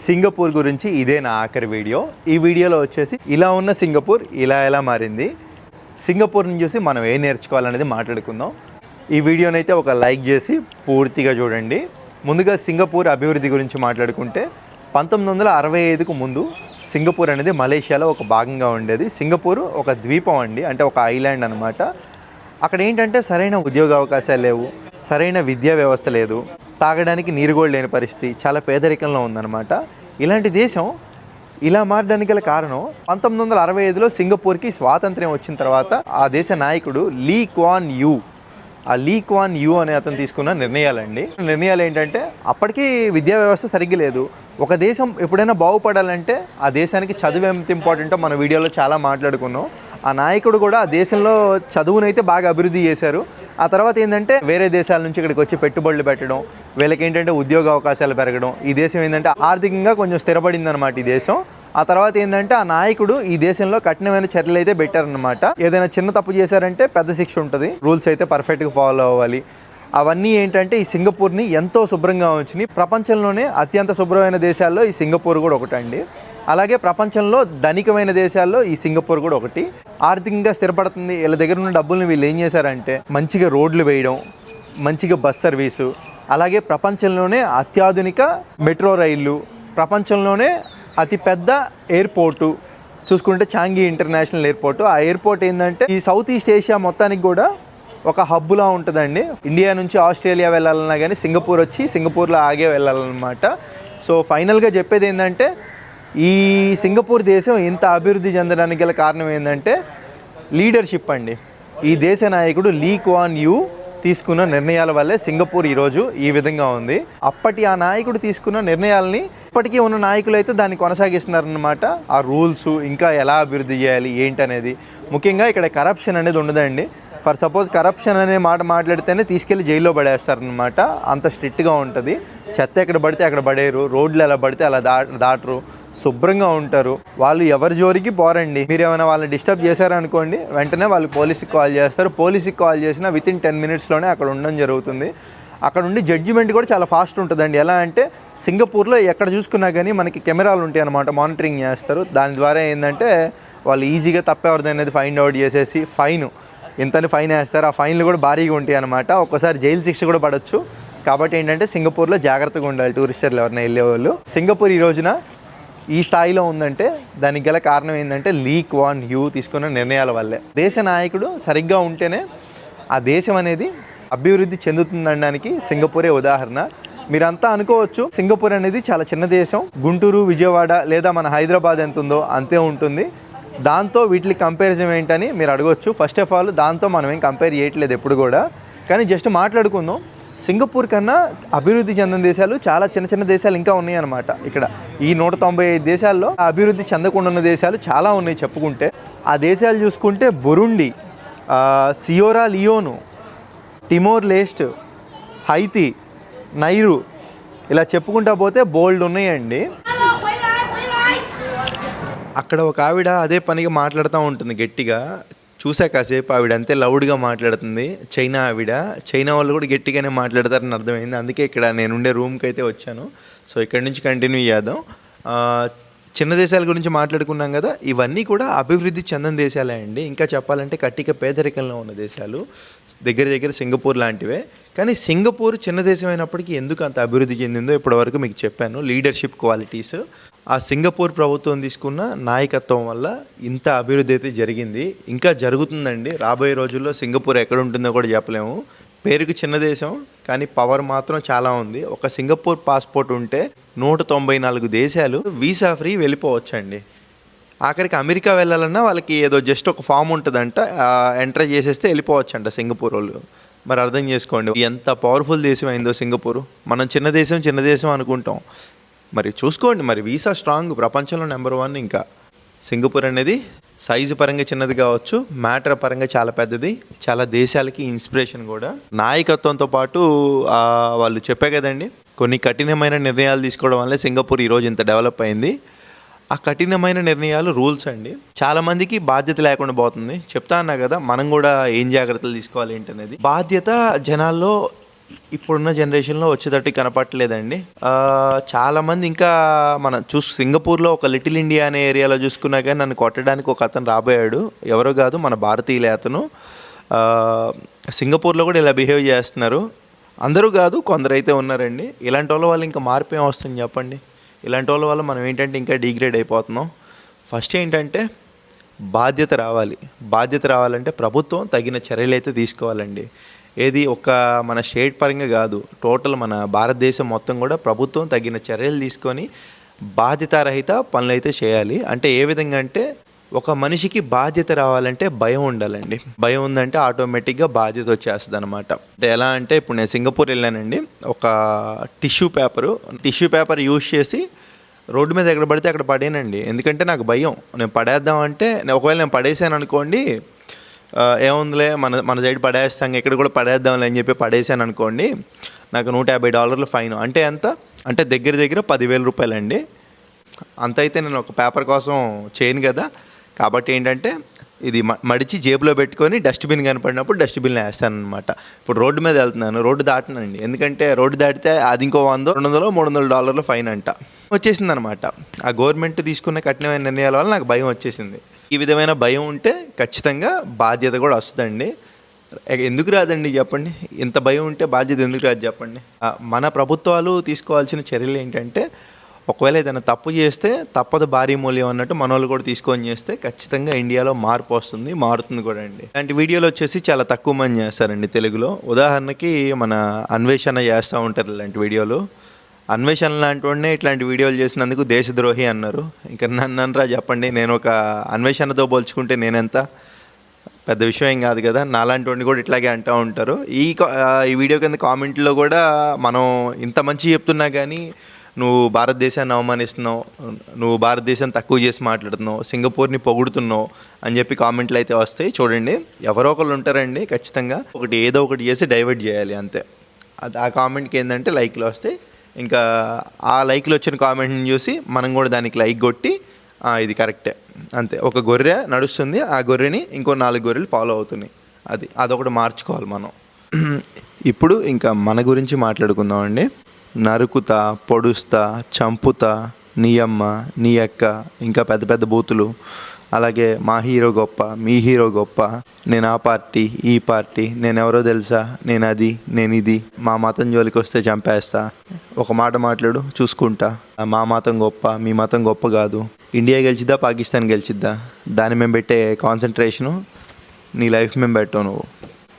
Singapore గురించి ఇదే నా ఆఖరి వీడియో. ఈ వీడియోలో వచ్చేసి ఇలా ఉన్న సింగపూర్ ఇలా ఎలా మారింది సింగపూర్ని చూసి మనం ఏం నేర్చుకోవాలనేది మాట్లాడుకుందాం. ఈ వీడియోనైతే ఒక లైక్ చేసి పూర్తిగా చూడండి. ముందుగా సింగపూర్ అభివృద్ధి గురించి మాట్లాడుకుంటే పంతొమ్మిది వందల అరవై ఐదుకు ముందు సింగపూర్ అనేది మలేషియాలో ఒక భాగంగా ఉండేది. సింగపూర్ ఒక ద్వీపం అండి అంటే ఒక ఐలాండ్ అనమాట అక్కడ ఏంటంటే సరైన ఉద్యోగ అవకాశాలు లేవు సరైన విద్యా వ్యవస్థ లేదు. తాగడానికి నీరు కూడా లేని పరిస్థితి చాలా పేదరికంలో ఉందన్నమాట. ఇలాంటి దేశం ఇలా మారడానికి గల కారణం పంతొమ్మిది వందల అరవై ఐదులో సింగపూర్కి స్వాతంత్ర్యం వచ్చిన తర్వాత ఆ దేశ నాయకుడు లీ క్వాన్ యూ. ఆ లీ క్వాన్ యూ అనే అతను తీసుకున్న నిర్ణయాలండి. నిర్ణయాలు ఏంటంటే అప్పటికీ విద్యా వ్యవస్థ సరిగ్గా లేదు. ఒక దేశం ఎప్పుడైనా బాగుపడాలంటే ఆ దేశానికి చదువు ఎంత ఇంపార్టెంటో మన వీడియోలో చాలా మాట్లాడుకున్నాం. ఆ నాయకుడు కూడా ఆ దేశంలో చదువునైతే బాగా అభివృద్ధి చేశారు. ఆ తర్వాత ఏంటంటే వేరే దేశాల నుంచి ఇక్కడికి వచ్చి పెట్టుబడులు పెట్టడం వీళ్ళకి ఏంటంటే ఉద్యోగ అవకాశాలు పెరగడం ఈ దేశం ఏంటంటే ఆర్థికంగా కొంచెం స్థిరపడింది అనమాట ఈ దేశం. ఆ తర్వాత ఏంటంటే ఆ నాయకుడు ఈ దేశంలో కఠినమైన చర్యలు అయితే పెట్టారనమాట ఏదైనా చిన్న తప్పు చేశారంటే పెద్ద శిక్ష ఉంటుంది. రూల్స్ అయితే పర్ఫెక్ట్గా ఫాలో అవ్వాలి. అవన్నీ ఏంటంటే ఈ సింగపూర్ని ఎంతో శుభ్రంగా ఉంచినాయి ప్రపంచంలోనే అత్యంత శుభ్రమైన దేశాల్లో ఈ సింగపూర్ కూడా ఒకటండి. అలాగే ప్రపంచంలో ధనికమైన దేశాల్లో ఈ సింగపూర్ కూడా ఒకటి. ఆర్థికంగా స్థిరపడుతుంది. వీళ్ళ దగ్గర ఉన్న డబ్బుల్ని వీళ్ళు ఏం చేశారంటే మంచిగా రోడ్లు వేయడం మంచిగా బస్ సర్వీసు అలాగే ప్రపంచంలోనే అత్యాధునిక మెట్రో రైళ్ళు ప్రపంచంలోనే అతిపెద్ద ఎయిర్పోర్టు చూసుకుంటే చాంగి ఇంటర్నేషనల్ ఎయిర్పోర్ట్. ఆ ఎయిర్పోర్ట్ ఏంటంటే ఈ సౌత్ ఈస్ట్ ఏషియా మొత్తానికి కూడా ఒక హబ్బులా ఉంటుందండి. ఇండియా నుంచి ఆస్ట్రేలియా వెళ్ళాలన్నా కానీ సింగపూర్ వచ్చి సింగపూర్లో ఆగే వెళ్ళాలన్నమాట. సో ఫైనల్గా చెప్పేది ఏంటంటే ఈ సింగపూర్ దేశం ఇంత అభివృద్ధి చెందడానికి గల కారణం ఏంటంటే లీడర్షిప్ అండి. ఈ దేశ నాయకుడు లీ క్వాన్ యూ తీసుకున్న నిర్ణయాల వల్లే సింగపూర్ ఈరోజు ఈ విధంగా ఉంది. అప్పటి ఆ నాయకుడు తీసుకున్న నిర్ణయాలని ఇప్పటికీ ఉన్న నాయకులు అయితే దాన్ని కొనసాగిస్తున్నారనమాట ఆ రూల్స్ ఇంకా ఎలా అభివృద్ధి చేయాలి ఏంటనేది. ముఖ్యంగా ఇక్కడ కరప్షన్ అనేది ఉండదండి. ఫర్ సపోజ్ కరప్షన్ అనే మాట మాట్లాడితేనే తీసుకెళ్ళి జైల్లో పడేస్తారనమాట అంత స్ట్రిక్ట్గా ఉంటుంది. చెత్త ఎక్కడ పడితే అక్కడ పడేరు రోడ్లు ఎలా పడితే అలా దా దాటరు. శుభ్రంగా ఉంటారు. వాళ్ళు ఎవరి జోరికి పోరండి. మీరు ఏమైనా వాళ్ళని డిస్టర్బ్ చేశారనుకోండి వెంటనే వాళ్ళు పోలీస్కి కాల్ చేస్తారు. పోలీస్కి కాల్ చేసినా విత్ ఇన్ టెన్ మినిట్స్లోనే అక్కడ ఉండడం జరుగుతుంది. అక్కడ ఉండి జడ్జిమెంట్ కూడా చాలా ఫాస్ట్ ఉంటుందండి. ఎలా అంటే సింగపూర్లో ఎక్కడ చూసుకున్నా కానీ మనకి కెమెరాలు ఉంటాయి అనమాట మానిటరింగ్ చేస్తారు. దాని ద్వారా ఏంటంటే వాళ్ళు ఈజీగా తప్పెవరిది అనేది ఫైండ్ అవుట్ చేసేసి ఫైన్ ఇంతని ఫైన్ వేస్తారు. ఆ ఫైన్లు కూడా భారీగా ఉంటాయి అనమాట ఒక్కసారి జైలు శిక్ష కూడా పడవచ్చు కాబట్టి ఏంటంటే సింగపూర్లో జాగ్రత్తగా ఉండాలి టూరిస్టర్లు ఎవరైనా వెళ్ళే వాళ్ళు. సింగపూర్ ఈ రోజున ఈ స్థాయిలో ఉందంటే దానికి గల కారణం ఏంటంటే లీక్ వాన్ యూ తీసుకున్న నిర్ణయాల వల్లే. దేశ నాయకుడు సరిగ్గా ఉంటేనే ఆ దేశం అనేది అభివృద్ధి చెందుతుందనడానికి సింగపూరే ఉదాహరణ. మీరంతా అనుకోవచ్చు సింగపూర్ అనేది చాలా చిన్న దేశం. గుంటూరు విజయవాడ లేదా మన హైదరాబాద్ ఎంత ఉందో అంతే ఉంటుంది. దాంతో వీటికి కంపారిజన్ ఏంటని మీరు అడగొచ్చు. ఫస్ట్ ఆఫ్ ఆల్ దాంతో మనం ఏం కంపేర్ చేయట్లేదు ఎప్పుడు కూడా. కానీ జస్ట్ మాట్లాడుకుందాం. సింగపూర్ కన్నా అభివృద్ధి చెందిన దేశాలు చాలా చిన్న చిన్న దేశాలు ఇంకా ఉన్నాయి ఇక్కడ ఈ నూట తొంభై ఐదు దేశాల్లో అభివృద్ధి చెందకుండా ఉన్న దేశాలు చాలా ఉన్నాయి చెప్పుకుంటే. ఆ దేశాలు చూసుకుంటే బురుండి సియోరా లియోను టిమోర్ లేస్ట్ హైతి నైరు ఇలా చెప్పుకుంటా పోతే బోల్డ్ ఉన్నాయండి. అక్కడ ఒక ఆవిడ అదే పనిగా మాట్లాడుతూ ఉంటుంది గట్టిగా. చూసా కాసేపు ఆవిడ అంతే లౌడ్గా మాట్లాడుతుంది. చైనా ఆవిడ. చైనా వాళ్ళు కూడా గట్టిగానే మాట్లాడతారని అర్థమైంది. అందుకే ఇక్కడ నేను ఉండే రూమ్కి అయితే వచ్చాను. సో ఇక్కడ నుంచి కంటిన్యూ చేద్దాం. చిన్న దేశాల గురించి మాట్లాడుకున్నాం కదా ఇవన్నీ కూడా అభివృద్ధి చెందిన దేశాలే అండి. ఇంకా చెప్పాలంటే కట్టిక పేదరికంలో ఉన్న దేశాలు. దగ్గర దగ్గర సింగపూర్ లాంటివే. కానీ సింగపూర్ చిన్న దేశం అయినప్పటికీ ఎందుకు అంత అభివృద్ధి చెందిందో ఇప్పటివరకు మీకు చెప్పాను. Leadership qualities. ఆ సింగపూర్ ప్రభుత్వం తీసుకున్న నాయకత్వం వల్ల ఇంత అభివృద్ధి అయితే జరిగింది. ఇంకా జరుగుతుందండి. రాబోయే రోజుల్లో సింగపూర్ ఎక్కడ ఉంటుందో కూడా చెప్పలేము. పేరుకి చిన్న దేశం కానీ పవర్ మాత్రం చాలా ఉంది. ఒక సింగపూర్ పాస్పోర్ట్ ఉంటే నూట తొంభై నాలుగు దేశాలు వీసా ఫ్రీ వెళ్ళిపోవచ్చండి. ఆఖరికి అమెరికా వెళ్ళాలన్నా వాళ్ళకి ఏదో జస్ట్ ఒక ఫామ్ ఉంటుందంట ఎంటర్ చేసేస్తే వెళ్ళిపోవచ్చంట సింగపూర్ వాళ్ళు. మరి అర్థం చేసుకోండి ఎంత పవర్ఫుల్ దేశం అయిందో సింగపూర్. మనం చిన్న దేశం చిన్న దేశం అనుకుంటాం. మరి చూసుకోండి మరి వీసా స్ట్రాంగ్ ప్రపంచంలో నెంబర్ వన్ ఇంకా. సింగపూర్ అనేది సైజు పరంగా చిన్నది కావచ్చు మ్యాటర్ పరంగా చాలా పెద్దది చాలా దేశాలకి ఇన్స్పిరేషన్ కూడా. నాయకత్వంతో పాటు వాళ్ళు చెప్పే కదండి కొన్ని కఠినమైన నిర్ణయాలు తీసుకోవడం వల్లే సింగపూర్ ఈరోజు ఇంత డెవలప్ అయింది. ఆ కఠినమైన నిర్ణయాలు రూల్స్ అండి. చాలామందికి బాధ్యత లేకుండా పోతుంది. చెప్తా అన్నా కదా మనం కూడా ఏం జాగ్రత్తలు తీసుకోవాలి ఏంటనేది. బాధ్యత జనాల్లో ఇప్పుడున్న జనరేషన్లో వచ్చేటట్టు కనపట్లేదండి చాలామంది ఇంకా మన చూసి సింగపూర్లో ఒక లిటిల్ ఇండియా అనే ఏరియాలో చూసుకున్నా కానీ నన్ను కొట్టడానికి ఒక అతను రాబోయాడు. ఎవరో కాదు మన భారతీయులే అతను. సింగపూర్లో కూడా ఇలా బిహేవ్ చేస్తున్నారు. అందరూ కాదు కొందరు అయితే ఉన్నారండి. ఇలాంటి వాళ్ళ వాళ్ళు ఇంకా మార్పు ఏం వస్తుంది చెప్పండి? ఇలాంటి వాళ్ళ వల్ల మనం ఏంటంటే ఇంకా డిగ్రేడ్ అయిపోతున్నాం. ఫస్ట్ ఏంటంటే బాధ్యత రావాలి. బాధ్యత రావాలంటే ప్రభుత్వం తగిన చర్యలు అయితే తీసుకోవాలండి. ఏది ఒక మన స్టేట్ పరంగా కాదు టోటల్ మన భారతదేశం మొత్తం కూడా ప్రభుత్వం తగిన చర్యలు తీసుకొని బాధ్యతారహిత పనులు అయితే చేయాలి. అంటే ఏ విధంగా అంటే ఒక మనిషికి బాధ్యత రావాలంటే భయం ఉండాలండి. భయం ఉందంటే ఆటోమేటిక్గా బాధ్యత వచ్చేస్తుంది అనమాట అంటే ఎలా అంటే ఇప్పుడు నేను సింగపూర్ వెళ్ళానండి. ఒక tissue paper tissue paper use చేసి రోడ్డు మీద ఎక్కడ పడితే అక్కడ పడేనండి. ఎందుకంటే నాకు భయం. నేను పడేద్దాం అంటే నేను ఒకవేళ నేను పడేసాను అనుకోండి ఏముందిలే మన మన సైడ్ పడేస్తాం ఇక్కడ కూడా పడేద్దాంలే అని చెప్పి పడేసాను అనుకోండి నాకు నూట యాభై డాలర్లు ఫైన్. అంటే ఎంత? అంటే దగ్గర దగ్గర పదివేల రూపాయలండి. అంత అయితే నేను ఒక పేపర్ కోసం చేయను కదా. కాబట్టి ఏంటంటే ఇది మ- మడిచి జేబులో పెట్టుకొని డస్ట్బిన్ కనపడినప్పుడు డస్ట్బిన్లో వేస్తాను అనమాట ఇప్పుడు రోడ్డు మీద వెళ్తున్నాను రోడ్డు దాటనండి. ఎందుకంటే రోడ్డు దాటితే అది ఇంకో వంద రెండు వందలు మూడు వందల డాలర్లు ఫైన్ అంట. వచ్చేసింది అనమాట ఆ గవర్నమెంట్ తీసుకున్న కఠినమైన నిర్ణయాల వల్ల నాకు భయం వచ్చేసింది. ఈ విధమైన భయం ఉంటే ఖచ్చితంగా బాధ్యత కూడా వస్తుందండి. ఎందుకు రాదండి చెప్పండి? ఇంత భయం ఉంటే బాధ్యత ఎందుకు రాదు చెప్పండి? మన ప్రభుత్వాలు తీసుకోవాల్సిన చర్యలు ఏంటంటే ఒకవేళ ఏదైనా తప్పు చేస్తే తప్పదు భారీ మూల్యం అన్నట్టు మనోళ్ళు కూడా తీసుకొని చేస్తే ఖచ్చితంగా ఇండియాలో మార్పు వస్తుంది మారుతుంది కూడా అండి. అలాంటి వీడియోలు వచ్చేసి చాలా తక్కువ మంది చేస్తారండి తెలుగులో. ఉదాహరణకి మన అన్వేషణ చేస్తూ ఉంటారు ఇలాంటి వీడియోలు. అన్వేషణ లాంటి వాడినే ఇట్లాంటి వీడియోలు చేసినందుకు దేశద్రోహి అన్నారు. ఇంకా నన్ను అనరా చెప్పండి నేను ఒక అన్వేషణతో పోల్చుకుంటే నేనెంత? పెద్ద విషయం ఏం కాదు కదా నాలాంటి వాడిని కూడా ఇట్లాగే అంటూ ఉంటారు. ఈ కా- ఈ వీడియో కింద కామెంట్లో కూడా మనం ఇంత మంచి చెప్తున్నా కానీ నువ్వు భారతదేశాన్ని అవమానిస్తున్నావు నువ్వు భారతదేశాన్ని తక్కువ చేసి మాట్లాడుతున్నావు సింగపూర్ని పొగుడుతున్నావు అని చెప్పి కామెంట్లు అయితే వస్తాయి. చూడండి ఎవరో ఒకళ్ళు ఉంటారండి ఖచ్చితంగా. ఒకటి ఏదో ఒకటి చేసి డైవర్ట్ చేయాలి అంతే. అది ఆ కామెంట్కి ఏంటంటే లైక్లు వస్తాయి. ఇంకా ఆ లైక్లు వచ్చిన కామెంట్ని చూసి మనం కూడా దానికి లైక్ కొట్టి ఇది కరెక్టే. అంతే. ఒక గొర్రె నడుస్తుంది ఆ గొర్రెని ఇంకో నాలుగు గొర్రెలు ఫాలో అవుతున్నాయి. అది అదొకటి మార్చుకోవాలి మనం. ఇప్పుడు ఇంకా మన గురించి మాట్లాడుకుందామండి. నరుకుతా పొడుస్తా చంపుతా నీ అమ్మ నీ అక్క ఇంకా పెద్ద పెద్ద బూతులు. అలాగే మా హీరో గొప్ప మీ హీరో గొప్ప నేను ఆ పార్టీ ఈ పార్టీ నేను ఎవరో తెలుసా నేను అది నేను ఇది మా మతం జోలికి వస్తే చంపేస్తా. ఒక మాట మాట్లాడు చూసుకుంటా. మా మతం గొప్ప మీ మతం గొప్ప కాదు. ఇండియా గెలిచిద్దా పాకిస్తాన్ గెలిచిద్దా? దాన్ని మేము పెట్టే కాన్సన్ట్రేషను నీ లైఫ్ మేము పెట్టావు నువ్వు.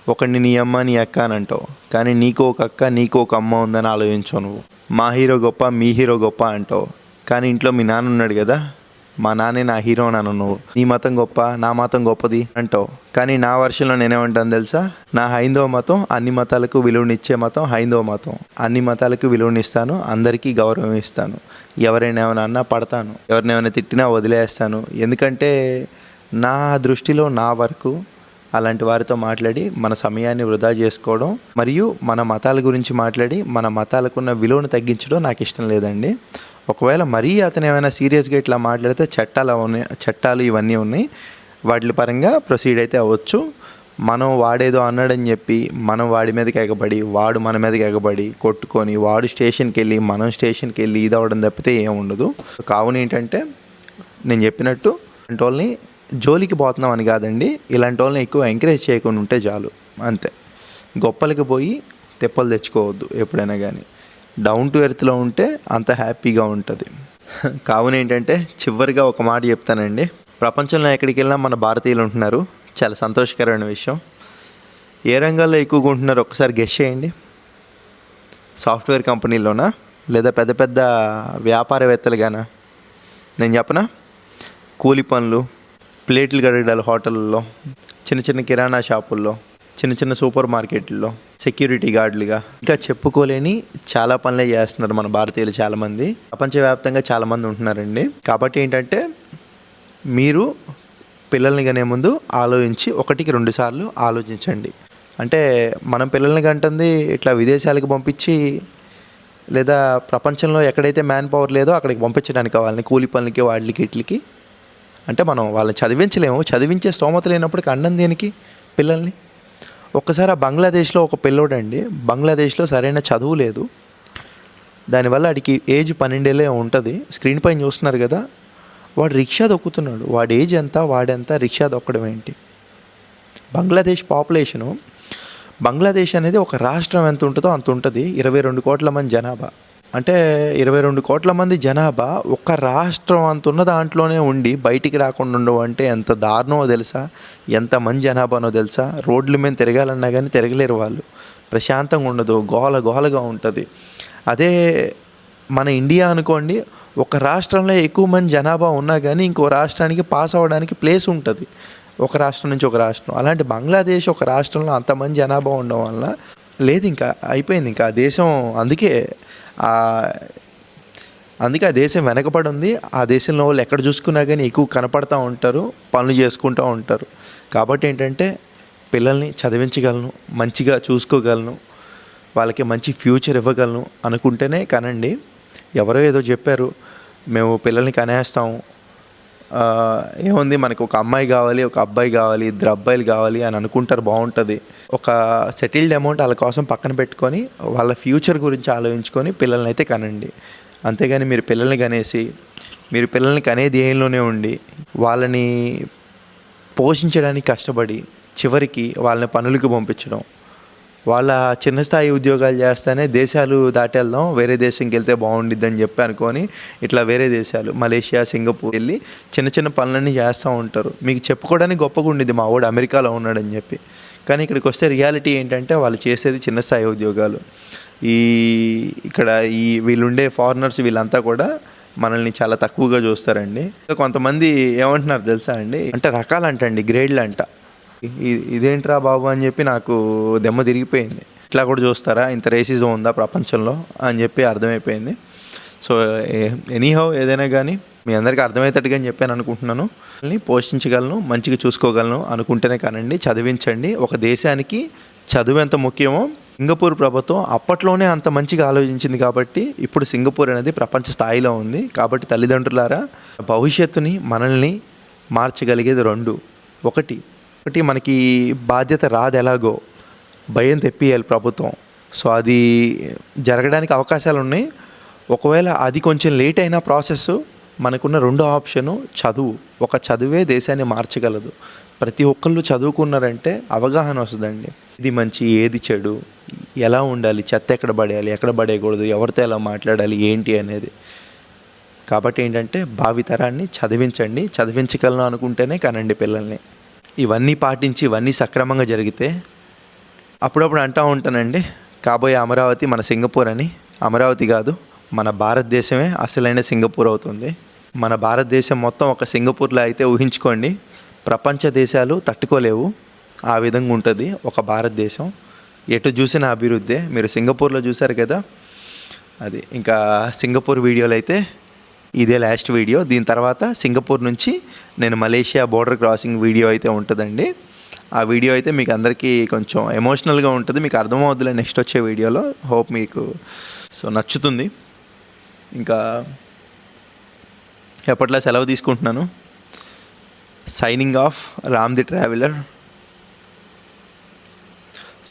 ఒకడిని నీ అమ్మ నీ అక్క అని అంటావు. కానీ నీకు ఒక అక్క నీకు ఒక అమ్మ ఉందని ఆలోచించావు నువ్వు. మా హీరో గొప్ప మీ హీరో గొప్ప అంటావు. కానీ ఇంట్లో మీ నాన్న ఉన్నాడు కదా? మా నాన్నే నా హీరో నాను నువ్వు. నీ మతం గొప్ప నా మతం గొప్పది అంటావు. కానీ నా వర్షంలో నేనేమంటాను తెలుసా? నా హైందవ మతం అన్ని మతాలకు విలువనిచ్చే మతం హైందవ మతం. అన్ని మతాలకు విలువనిస్తాను అందరికీ గౌరవం ఇస్తాను. ఎవరైనా ఏమైనా అన్నా పడతాను. ఎవరినేమైనా తిట్టినా వదిలేస్తాను. ఎందుకంటే నా దృష్టిలో నా వరకు అలాంటి వారితో మాట్లాడి మన సమయాన్ని వృధా చేసుకోవడం మరియు మన మతాల గురించి మాట్లాడి మన మతాలకున్న విలువను తగ్గించడం నాకు ఇష్టం లేదండి. ఒకవేళ మరీ అతను ఏమైనా సీరియస్గా ఇట్లా మాట్లాడితే చట్టాలు ఉన్నాయి చట్టాలు ఇవన్నీ ఉన్నాయి. వాటి పరంగా ప్రొసీడ్ అయితే అవ్వచ్చు. మనం వాడేదో అన్నాడని చెప్పి మనం వాడి మీదకి ఎగబడి వాడు మన మీదకి ఎగబడి కొట్టుకొని వాడు స్టేషన్కి వెళ్ళి మనం స్టేషన్కి వెళ్ళి ఇది అవ్వడం తప్పితే ఏం ఉండదు. కావున ఏంటంటే నేను చెప్పినట్టు ఇలాంటి వాళ్ళని జోలికి పోతున్నాం అని కాదండి. ఇలాంటి వాళ్ళని ఎక్కువ ఎంకరేజ్ చేయకుండా ఉంటే చాలు. అంతే. గొప్పలకి పోయి తెప్పలు తెచ్చుకోవద్దు ఎప్పుడైనా కానీ డౌన్ టు ఎర్త్లో ఉంటే అంత హ్యాపీగా ఉంటుంది. కావున ఏంటంటే చివరిగా ఒక మాట చెప్తానండి. ప్రపంచంలో ఎక్కడికి వెళ్ళినా మన భారతీయులు ఉంటున్నారు. చాలా సంతోషకరమైన విషయం. ఏ రంగాల్లో ఎక్కువగా ఉంటున్నారు? ఒక్కసారి గెస్ చేయండి. సాఫ్ట్వేర్ కంపెనీలోనా లేదా పెద్ద పెద్ద వ్యాపారవేత్తలుగానా? నేను చెప్పనా? కూలి పనులు ప్లేట్లు కడగడాలు హోటళ్ళలో చిన్న చిన్న కిరాణా షాపుల్లో చిన్న చిన్న సూపర్ మార్కెట్లో సెక్యూరిటీ గార్డులుగా. ఇంకా చెప్పుకోలేని చాలా పనులే చేస్తున్నారు మన భారతీయులు చాలామంది. ప్రపంచవ్యాప్తంగా చాలామంది ఉంటున్నారండి. కాబట్టి ఏంటంటే మీరు పిల్లల్ని కనే ముందు ఆలోచించి ఒకటికి రెండు సార్లు ఆలోచించండి. అంటే మనం పిల్లల్ని కంటుంది ఇట్లా విదేశాలకు పంపించి లేదా ప్రపంచంలో ఎక్కడైతే మ్యాన్ పవర్ లేదో అక్కడికి పంపించడానికి వాళ్ళని కూలి పనులకి వాటికి ఇట్లకి అంటే మనం వాళ్ళని చదివించలేము. చదివించే స్తోమత లేనప్పుడు కండం దేనికి? పిల్లల్ని. ఒక్కసారి ఆ బంగ్లాదేశ్లో ఒక పిల్లోడండి బంగ్లాదేశ్లో సరైన చదువు లేదు. దానివల్ల వాడికి ఏజ్ పన్నెండేళ్ళే ఉంటుంది. స్క్రీన్ పైన చూస్తున్నారు కదా వాడు రిక్షా దొక్కుతున్నాడు. వాడి ఏజ్ ఎంత వాడెంత రిక్షా దొక్కడం ఏంటి? బంగ్లాదేశ్ పాపులేషను బంగ్లాదేశ్ అనేది ఒక రాష్ట్రం ఎంత ఉంటుందో అంత ఉంటుంది. ఇరవై రెండు కోట్ల మంది జనాభా. అంటే ఇరవై రెండు కోట్ల మంది జనాభా ఒక రాష్ట్రం అంత ఉన్న దాంట్లోనే ఉండి బయటికి రాకుండా ఉండవు అంటే ఎంత దారుణమో తెలుసా? ఎంత మంది జనాభానో తెలుసా? రోడ్ల మీద తిరగాలన్నా కానీ తిరగలేరు వాళ్ళు. ప్రశాంతంగా ఉండదు. గోల గోలగా ఉంటుంది. అదే మన ఇండియా అనుకోండి ఒక రాష్ట్రంలో ఎక్కువ మంది జనాభా ఉన్నా కానీ ఇంకో రాష్ట్రానికి పాస్ అవ్వడానికి ప్లేస్ ఉంటుంది. ఒక రాష్ట్రం నుంచి ఒక రాష్ట్రం. అలాంటి బంగ్లాదేశ్ ఒక రాష్ట్రంలో అంతమంది జనాభా ఉండడం వల్ల లేదు ఇంకా. అయిపోయింది ఇంకా. ఆ దేశం అందుకే అందుకే ఆ దేశం వెనకబడి ఉంది. ఆ దేశంలో వాళ్ళు ఎక్కడ చూసుకున్నా కానీ ఎక్కువ కనపడతా ఉంటారు పనులు చేసుకుంటూ ఉంటారు. కాబట్టి ఏంటంటే పిల్లల్ని చదివించగలను మంచిగా చూసుకోగలను వాళ్ళకి మంచి ఫ్యూచర్ ఇవ్వగలను అనుకుంటేనే కనండి ఎవరో ఏదో చెప్పారు మేము పిల్లల్ని కనేస్తాము ఏముంది? మనకు ఒక అమ్మాయి కావాలి ఒక అబ్బాయి కావాలి ఇద్దరు అబ్బాయిలు కావాలి అని అనుకుంటారు బాగుంటుంది. ఒక సెటిల్డ్ అమౌంట్ వాళ్ళ కోసం పక్కన పెట్టుకొని వాళ్ళ ఫ్యూచర్ గురించి ఆలోచించుకొని పిల్లల్ని అయితే కనండి. అంతేగాని మీరు పిల్లల్ని కనేసి మీరు పిల్లల్ని కనే ధ్యేయంలోనే ఉండి వాళ్ళని పోషించడానికి కష్టపడి చివరికి వాళ్ళని పనులకు పంపించడం వాళ్ళ చిన్న స్థాయి ఉద్యోగాలు చేస్తేనే దేశాలు దాటేద్దాం వేరే దేశంకి వెళ్తే బాగుండిద్ది అని చెప్పి అనుకొని ఇట్లా వేరే దేశాలు మలేషియా సింగపూర్ వెళ్ళి చిన్న చిన్న పనులన్నీ చేస్తూ ఉంటారు. మీకు చెప్పుకోవడానికి గొప్పగా ఉండిద్ది మా వాడు అమెరికాలో ఉన్నాడని చెప్పి. కానీ ఇక్కడికి వస్తే రియాలిటీ ఏంటంటే వాళ్ళు చేసేది చిన్న స్థాయి ఉద్యోగాలు. ఈ ఇక్కడ ఈ వీళ్ళుండే ఫారినర్స్ వీళ్ళంతా కూడా మనల్ని చాలా తక్కువగా చూస్తారండి. కొంతమంది ఏమంటున్నారు తెలుసా అండి? అంటే రకాలంటండి గ్రేడ్లు అంట ఇదేంట్రా బాబు అని చెప్పి నాకు దెమ్మ తిరిగిపోయింది. ఇట్లా కూడా చూస్తారా? ఇంత రేసిజం ఉందా ప్రపంచంలో? అని చెప్పి అర్థమైపోయింది. సో ఎనీహౌ ఏదైనా కానీ మీ అందరికీ అర్థమయ్యేటట్టుగా అని చెప్పాను అనుకుంటున్నాను. పోషించగలను మంచిగా చూసుకోగలను అనుకుంటేనే కానండి చదివించండి. ఒక దేశానికి చదువు ఎంత ముఖ్యమో సింగపూర్ ప్రభుత్వం అప్పట్లోనే అంత మంచిగా ఆలోచించింది కాబట్టి ఇప్పుడు సింగపూర్ అనేది ప్రపంచ స్థాయిలో ఉంది. కాబట్టి తల్లిదండ్రులారా భవిష్యత్తుని మనల్ని మార్చగలిగేది రెండు. ఒకటి ఒకటి మనకి బాధ్యత రాదు ఎలాగో. భయం తెప్పియాలి ప్రభుత్వం. సో అది జరగడానికి అవకాశాలు ఉన్నాయి. ఒకవేళ అది కొంచెం లేట్ అయిన ప్రాసెస్ మనకున్న రెండో ఆప్షను చదువు. ఒక చదువే దేశాన్ని మార్చగలదు. ప్రతి ఒక్కళ్ళు చదువుకున్నారంటే అవగాహన వస్తుందండి. ఇది మంచి ఏది చెడు ఎలా ఉండాలి చెత్త ఎక్కడ పడేయాలి ఎక్కడ పడేయకూడదు ఎవరితో ఎలా మాట్లాడాలి ఏంటి అనేది. కాబట్టి ఏంటంటే భావితరాన్ని చదివించండి. చదివించగలను అనుకుంటేనే కనండి పిల్లల్ని. ఇవన్నీ పాటించి ఇవన్నీ సక్రమంగా జరిగితే అప్పుడప్పుడు అంటూ ఉంటానండి కాబోయే అమరావతి మన సింగపూర్ అని. అమరావతి కాదు మన భారతదేశమే అసలైన సింగపూర్ అవుతుంది. మన భారతదేశం మొత్తం ఒక సింగపూర్లో అయితే ఊహించుకోండి ప్రపంచ దేశాలు తట్టుకోలేవు. ఆ విధంగా ఉంటుంది ఒక భారతదేశం. ఎటు చూసిన అభివృద్ధి. మీరు సింగపూర్లో చూసారు కదా? అది ఇంకా సింగపూర్ వీడియోలు అయితే ఇదే లాస్ట్ వీడియో దీని తర్వాత సింగపూర్ నుంచి నేను మలేషియా బోర్డర్ క్రాసింగ్ వీడియో అయితే ఉంటుందండి. ఆ వీడియో అయితే మీకు అందరికీ కొంచెం ఎమోషనల్గా ఉంటుంది. మీకు అర్థమవుద్దిలే నెక్స్ట్ వచ్చే వీడియోలో హోప్ మీకు సో నచ్చుతుంది. ఇంకా ఎప్పట్లా సెలవు తీసుకుంటున్నాను. Signing off Ram the traveller